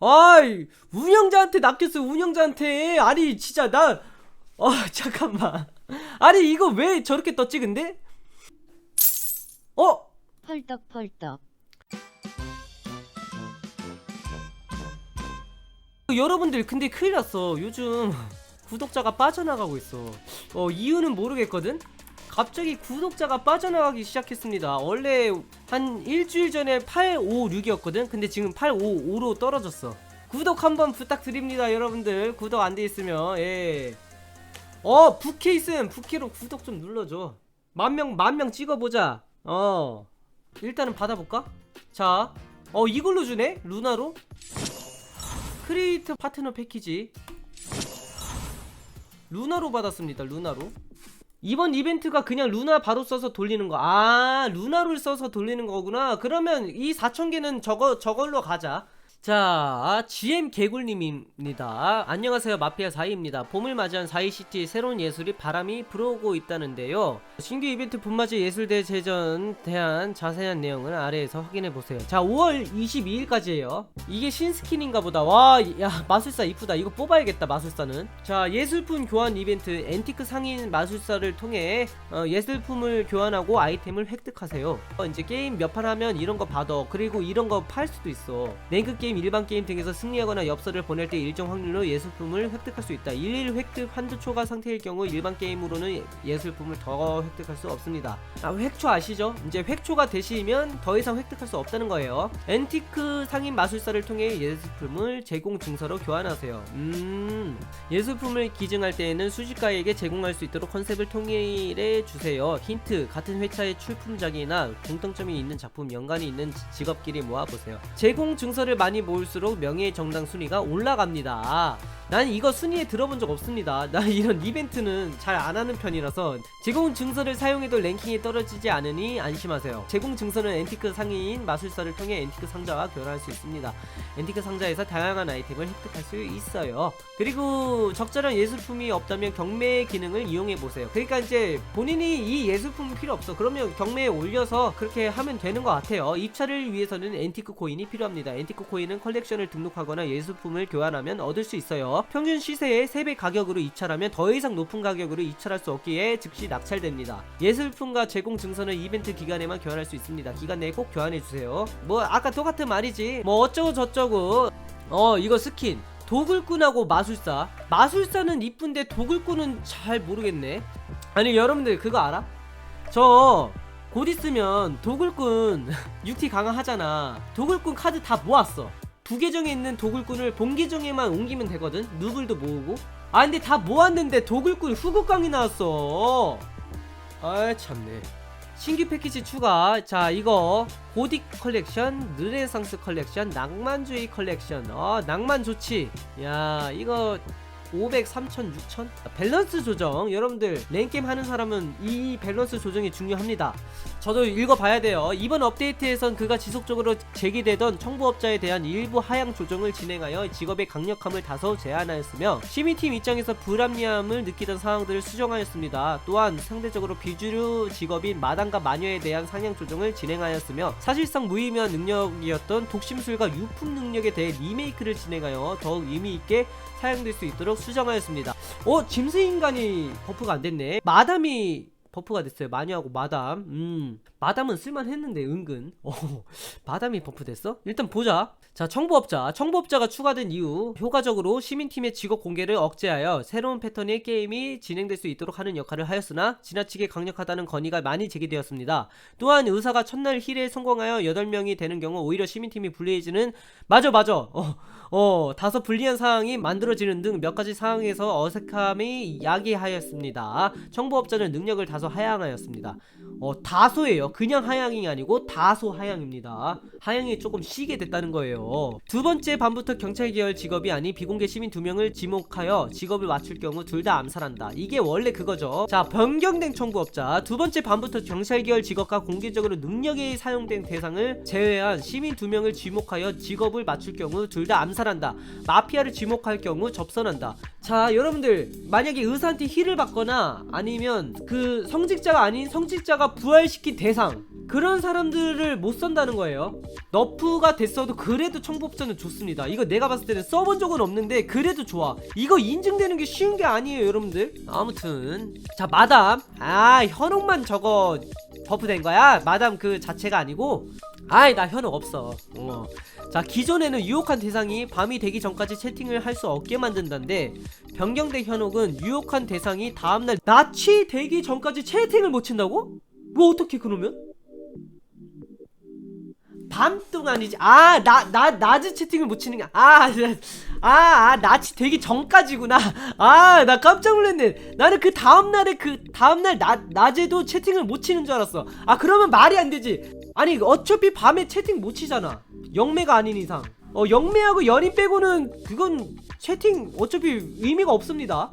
아이 운영자한테 낚였어 운영자한테. 아니 진짜 나 어 잠깐만. 아니 이거 왜 저렇게 떴지 근데? 어? 펄떡펄떡. 여러분들 근데 큰일 났어. 요즘 구독자가 빠져나가고 있어. 어 이유는 모르겠거든 갑자기 구독자가 빠져나가기 시작했습니다. 원래 한 일주일 전에 856이었거든? 근데 지금 855로 떨어졌어. 구독 한번 부탁드립니다 여러분들. 구독 안 돼 있으면 예 어 부캐 있음 부캐로 구독 좀 눌러줘. 만명 만명 찍어보자. 어. 일단은 받아볼까? 자 어 이걸로 주네? 루나로? 크리에이터 파트너 패키지. 루나로 받았습니다 루나로 이번 이벤트가 그냥 루나 바로 써서 돌리는 거 아 루나를 써서 돌리는 거구나. 그러면 이 4,000개는 저거 저걸로 가자 자 GM 개굴님입니다. 안녕하세요. 마피아 4위입니다. 봄을 맞이한 4위시티 새로운 예술이 바람이 불어오고 있다는데요. 신규 이벤트 봄맞이 예술대 제전 대한 자세한 내용은 아래에서 확인해보세요. 자 5월 22일까지예요. 이게 신스킨인가 보다. 와 야 마술사 이쁘다. 이거 뽑아야겠다 마술사는. 자 예술품 교환 이벤트 앤티크 상인 마술사를 통해 어, 예술품을 교환하고 아이템을 획득하세요. 어, 이제 게임 몇 판 하면 이런 거 받아. 그리고 이런 거 팔 수도 있어. 랭크 게임 일반 게임 등에서 승리하거나 엽서를 보낼 때 일정 확률로 예술품을 획득할 수 있다. 일일 획득 한두 초과 상태일 경우 일반 게임으로는 예술품을 더 획득할 수 없습니다. 아 획초 아시죠? 이제 획초가 되시면 더 이상 획득할 수 없다는 거예요. 앤티크 상인 마술사를 통해 예술품을 제공 증서로 교환하세요. 음 예술품을 기증할 때에는 수집가에게 제공할 수 있도록 컨셉을 통일해 주세요. 힌트 같은 회차의 출품작이나 공통점이 있는 작품 연관이 있는 지- 직업끼리 모아보세요. 제공 증서를 많이 모을수록 명예의 정당 순위가 올라갑니다 난 이거 순위에 들어본 적 없습니다. 나 이런 이벤트는 잘 안 하는 편이라서 제공 증서를 사용해도 랭킹이 떨어지지 않으니 안심하세요. 제공 증서는 앤티크 상인 마술사를 통해 앤티크 상자와 교환할 수 있습니다. 앤티크 상자에서 다양한 아이템을 획득할 수 있어요. 그리고 적절한 예술품이 없다면 경매 기능을 이용해 보세요. 그러니까 이제 본인이 이 예술품이 필요 없어. 그러면 경매에 올려서 그렇게 하면 되는 것 같아요. 입찰을 위해서는 앤티크 코인이 필요합니다. 앤티크 코인은 컬렉션을 등록하거나 예술품을 교환하면 얻을 수 있어요. 평균 시세의 3배 가격으로 입찰하면 더 이상 높은 가격으로 입찰할 수 없기에 즉시 낙찰됩니다. 예술품과 제공 증서는 이벤트 기간에만 교환할 수 있습니다. 기간 내에 꼭 교환해 주세요. 뭐 아까 똑같은 말이지. 뭐 어쩌고 저쩌고. 어 이거 스킨. 도굴꾼하고 마술사. 마술사는 이쁜데 도굴꾼은 잘 모르겠네. 아니 여러분들 그거 알아? 저 곧 있으면 도굴꾼 6T 강화하잖아. 도굴꾼 카드 다 모았어. 부계정에 있는 도굴꾼을 본계정에만 옮기면 되거든. 누굴도 모으고. 아 근데 다 모았는데 도굴꾼 후국강이 나왔어. 아 참네. 신규 패키지 추가. 자 이거 고딕 컬렉션, 르네상스 컬렉션, 낭만주의 컬렉션. 어 낭만 좋지. 야 이거 500, 3000, 6000 밸런스 조정. 여러분들 랭게임 하는 사람은 이 밸런스 조정이 중요합니다. 저도 읽어봐야 돼요. 이번 업데이트에선 그가 지속적으로 제기되던 청부업자에 대한 일부 하향 조정을 진행하여 직업의 강력함을 다소 제한하였으며 시민팀 입장에서 불합리함을 느끼던 상황들을 수정하였습니다. 또한 상대적으로 비주류 직업인 마당과 마녀에 대한 상향 조정을 진행하였으며 사실상 무의미한 능력이었던 독심술과 유품 능력에 대해 리메이크를 진행하여 더욱 의미있게 사용될 수 있도록 수정하였습니다. 어, 짐승 인간이 버프가 안 됐네. 마담이 버프가 됐어요. 마녀하고 마담. 음, 마담은 쓸만했는데 은근. 어, 마담이 버프 됐어? 일단 보자. 자, 청부업자. 청부업자가 추가된 이후 효과적으로 시민팀의 직업 공개를 억제하여 새로운 패턴의 게임이 진행될 수 있도록 하는 역할을 하였으나 지나치게 강력하다는 건의가 많이 제기되었습니다. 또한 의사가 첫날 힐에 성공하여 8명이 되는 경우 오히려 시민팀이 불리해지는 맞아 맞아. 어, 어, 다소 불리한 상황이 만들어지는 등 몇 가지 상황에서 어색함이 야기하였습니다. 청부업자는 능력을 다소 하향하였습니다. 어, 다소예요. 그냥 하향이 아니고 다소 하향입니다. 하향이 조금 쉬게 됐다는 거예요. 두 번째 반부터 경찰 계열 직업이 아닌 비공개 시민 두 명을 지목하여 직업을 맞출 경우 둘 다 암살한다. 이게 원래 그거죠. 자, 변경된 청부업자. 두 번째 반부터 경찰 계열 직업과 공개적으로 능력이 사용된 대상을 제외한 시민 두 명을 지목하여 직업을 맞출 경우 둘 다 암살한다. 마피아를 지목할 경우 접선한다. 자, 여러분들 만약에 의사한테 힐을 받거나 아니면 그 성직자가 아닌 성직자가 부활시킨 대상. 그런 사람들을 못 선다는 거예요. 너프가 됐어도 그래도 청법전은 좋습니다. 이거 내가 봤을 때는 써본 적은 없는데 그래도 좋아. 이거 인증되는 게 쉬운 게 아니에요 여러분들. 아무튼. 자 마담. 아 현혹만 저거 버프된 거야? 마담 그 자체가 아니고 아이 나 현혹 없어. 어. 자 기존에는 유혹한 대상이 밤이 되기 전까지 채팅을 할 수 없게 만든다는데 변경된 현혹은 유혹한 대상이 다음날 낮이 되기 전까지 채팅을 못 친다고? 뭐 어떻게 그러면? 밤 동안이지. 아 나 나 낮에 채팅을 못 치는 게아아 아, 아, 낮이 되기 전까지구나. 아 나 깜짝 놀랐네. 나는 그 다음날에 그 다음날 낮 낮에도 채팅을 못 치는 줄 알았어. 아 그러면 말이 안 되지 아니 어차피 밤에 채팅 못 치잖아. 영매가 아닌 이상. 어 영매하고 연인 빼고는 그건 채팅 어차피 의미가 없습니다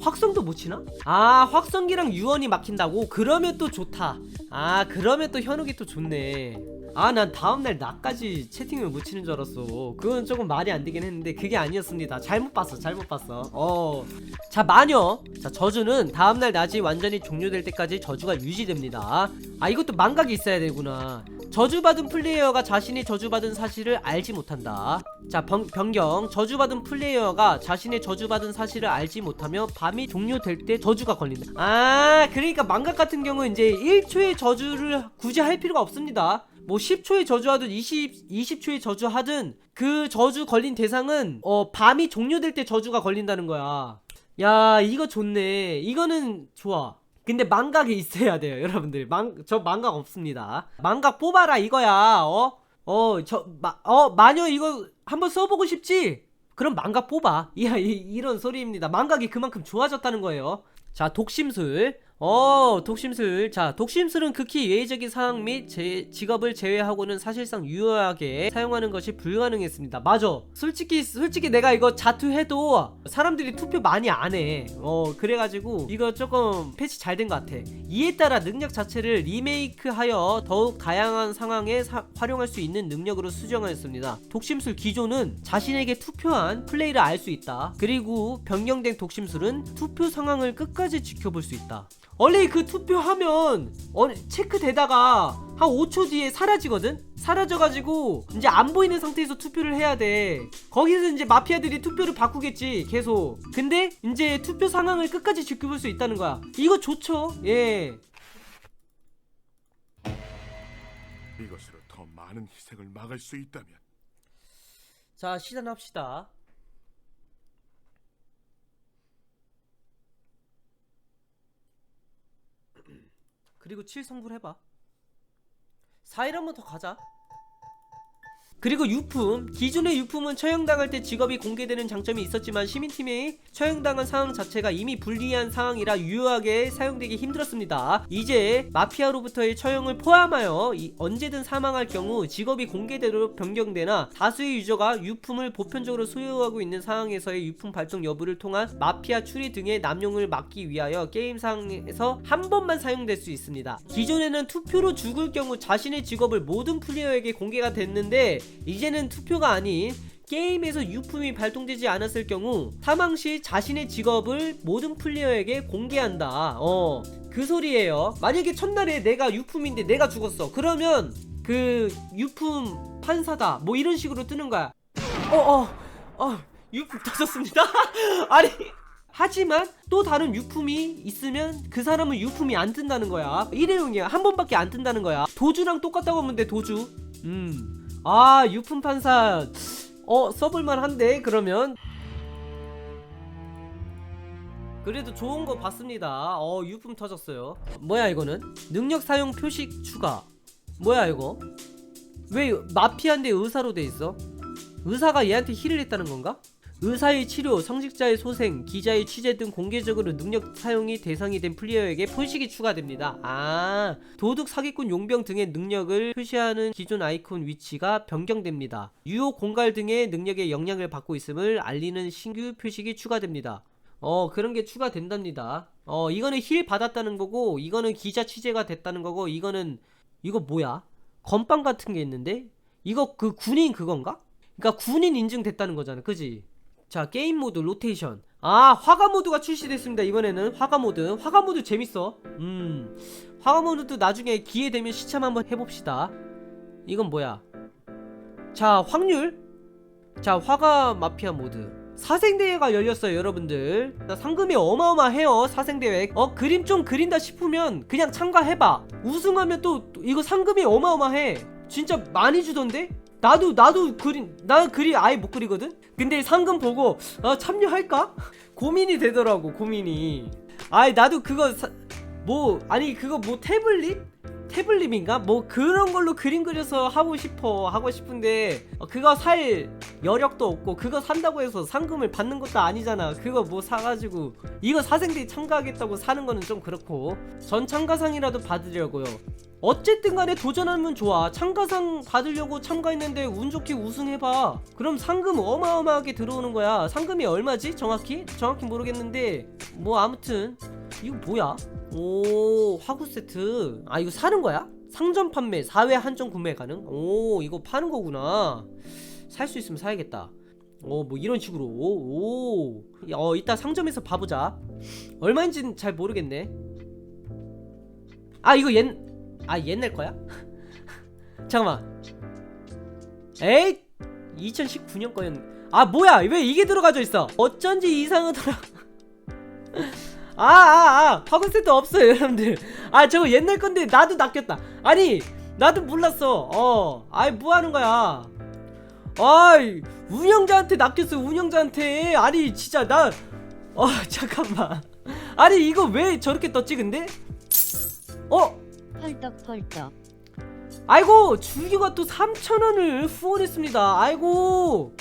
확성도 못 치나? 아 확성기랑 유언이 막힌다고? 그러면 또 좋다. 아 그러면 또 현욱이 또 좋네. 아 난 다음날 나까지 채팅을 못 치는 줄 알았어. 그건 조금 말이 안 되긴 했는데 그게 아니었습니다. 잘못 봤어 잘못 봤어. 어자 마녀. 자 저주는 다음날 낮이 완전히 종료될 때까지 저주가 유지됩니다. 아 이것도 망각이 있어야 되구나. 저주받은 플레이어가 자신이 저주받은 사실을 알지 못한다. 자, 변, 변경. 저주받은 플레이어가 자신의 저주받은 사실을 알지 못하며 밤이 종료될 때 저주가 걸린다. 아, 그러니까 망각 같은 경우는 이제 1초의 저주를 굳이 할 필요가 없습니다. 뭐 10초의 저주하든 20, 20초의 저주하든 그 저주 걸린 대상은 어, 밤이 종료될 때 저주가 걸린다는 거야. 야, 이거 좋네. 이거는 좋아. 근데 망각이 있어야 돼요, 여러분들. 망, 저 망각 없습니다. 망각 뽑아라, 이거야, 어? 어, 저, 마, 어, 마녀 이거 한번 써보고 싶지? 그럼 망각 뽑아. 이, 이, 이런 소리입니다. 망각이 그만큼 좋아졌다는 거예요. 자, 독심술. 어, 독심술. 자, 독심술은 극히 예외적인 상황 및 제, 직업을 제외하고는 사실상 유효하게 사용하는 것이 불가능했습니다. 맞아. 솔직히, 솔직히 내가 이거 자투해도 사람들이 투표 많이 안 해. 어, 그래가지고 이거 조금 패치 잘 된 것 같아. 이에 따라 능력 자체를 리메이크하여 더욱 다양한 상황에 사, 활용할 수 있는 능력으로 수정하였습니다. 독심술 기존은 자신에게 투표한 플레이를 알 수 있다. 그리고 변경된 독심술은 투표 상황을 끝까지 지켜볼 수 있다. 원래 그 투표하면 어, 체크되다가 한 5초 뒤에 사라지거든? 사라져가지고 이제 안 보이는 상태에서 투표를 해야 돼. 거기서 이제 마피아들이 투표를 바꾸겠지, 계속. 근데 이제 투표 상황을 끝까지 지켜볼 수 있다는 거야. 이거 좋죠? 예. 이것으로 더 많은 희생을 막을 수 있다면 자, 시전합시다. 그리고 7성불 해봐. 4일 한 번 더 가자. 그리고 유품 기존의 유품은 처형당할 때 직업이 공개되는 장점이 있었지만 시민팀이 처형당한 상황 자체가 이미 불리한 상황이라 유효하게 사용되기 힘들었습니다. 이제 마피아로부터의 처형을 포함하여 이- 언제든 사망할 경우 직업이 공개대로 변경되나 다수의 유저가 유품을 보편적으로 소유하고 있는 상황에서의 유품 발동 여부를 통한 마피아 추리 등의 남용을 막기 위하여 게임상에서 한 번만 사용될 수 있습니다. 기존에는 투표로 죽을 경우 자신의 직업을 모든 플레이어에게 공개가 됐는데 이제는 투표가 아닌 게임에서 유품이 발동되지 않았을 경우 사망 시 자신의 직업을 모든 플레이어에게 공개한다. 어, 그 소리예요. 만약에 첫날에 내가 유품인데 내가 죽었어. 그러면 그 유품 판사다. 뭐 이런 식으로 뜨는 거야. 어, 어, 어, 유품 터졌습니다. 아니. 하지만 또 다른 유품이 있으면 그 사람은 유품이 안 뜬다는 거야. 일회용이야. 한 번밖에 안 뜬다는 거야. 도주랑 똑같다고 하면 돼, 도주. 음. 아, 유품 판사. 어, 써볼만 한데, 그러면. 그래도 좋은 거 봤습니다. 어, 유품 터졌어요. 뭐야, 이거는? 능력 사용 표식 추가. 뭐야, 이거? 왜 마피아인데 의사로 돼 있어? 의사가 얘한테 힐을 했다는 건가? 의사의 치료, 성직자의 소생, 기자의 취재 등 공개적으로 능력 사용이 대상이 된 플레이어에게 표식이 추가됩니다. 아, 도둑, 사기꾼, 용병 등의 능력을 표시하는 기존 아이콘 위치가 변경됩니다. 유혹, 공갈 등의 능력에 영향을 받고 있음을 알리는 신규 표식이 추가됩니다. 어, 그런 게 추가된답니다. 어, 이거는 힐 받았다는 거고, 이거는 기자 취재가 됐다는 거고, 이거는, 이거 뭐야? 건빵 같은 게 있는데? 이거 그 군인 그건가? 그니까 군인 인증됐다는 거잖아. 그지? 자, 게임 모드 로테이션. 아 화가 모드가 출시됐습니다. 이번에는 화가 모드. 화가 모드 재밌어. 음 화가 모드도 나중에 기회 되면 시참 한번 해봅시다. 이건 뭐야? 자 확률. 자 화가 마피아 모드. 사생대회가 열렸어요 여러분들. 나 상금이 어마어마해요 사생대회. 어 그림 좀 그린다 싶으면 그냥 참가해봐. 우승하면 또 이거 상금이 어마어마해. 진짜 많이 주던데 나도 나도 그림 나 그림 아예 못 그리거든? 근데 상금 보고 아 참여할까? 고민이 되더라고 고민이. 아이 나도 그거 사, 뭐 아니 그거 뭐 태블릿? 태블릿인가? 뭐 그런 걸로 그림 그려서 하고 싶어 하고 싶은데 어, 그거 살 여력도 없고 그거 산다고 해서 상금을 받는 것도 아니잖아. 그거 뭐 사가지고 이거 사생대에 참가하겠다고 사는 거는 좀 그렇고 전 참가상이라도 받으려고요. 어쨌든 간에 도전하면 좋아. 참가상 받으려고 참가했는데 운 좋게 우승해봐. 그럼 상금 어마어마하게 들어오는 거야. 상금이 얼마지? 정확히? 정확히 모르겠는데 뭐 아무튼 이거 뭐야? 오 화구 세트. 아 이거 사는 거야? 상점 판매 4회 한정 구매 가능? 오 이거 파는 거구나. 살 수 있으면 사야겠다. 어뭐 이런 식으로. 오, 어 이따 상점에서 봐보자. 얼마인지는 잘 모르겠네. 아 이거 옛 아 옛날 거야? 잠깐만. 에이 2019년 거였 아 뭐야? 왜 이게 들어가져 있어? 어쩐지 이상하더라 아아아 화분 세트 없어요 여러분들. 아 저거 옛날 건데 나도 낚였다. 아니 나도 몰랐어. 어 아이 뭐 하는 거야? 아이 운영자한테 낚였어 운영자한테. 아니 진짜 나 어 잠깐만. 아니 이거 왜 저렇게 떴지 근데? 어? 펄떡펄떡. 아이고 주기가 또 3,000원을 후원했습니다. 아이고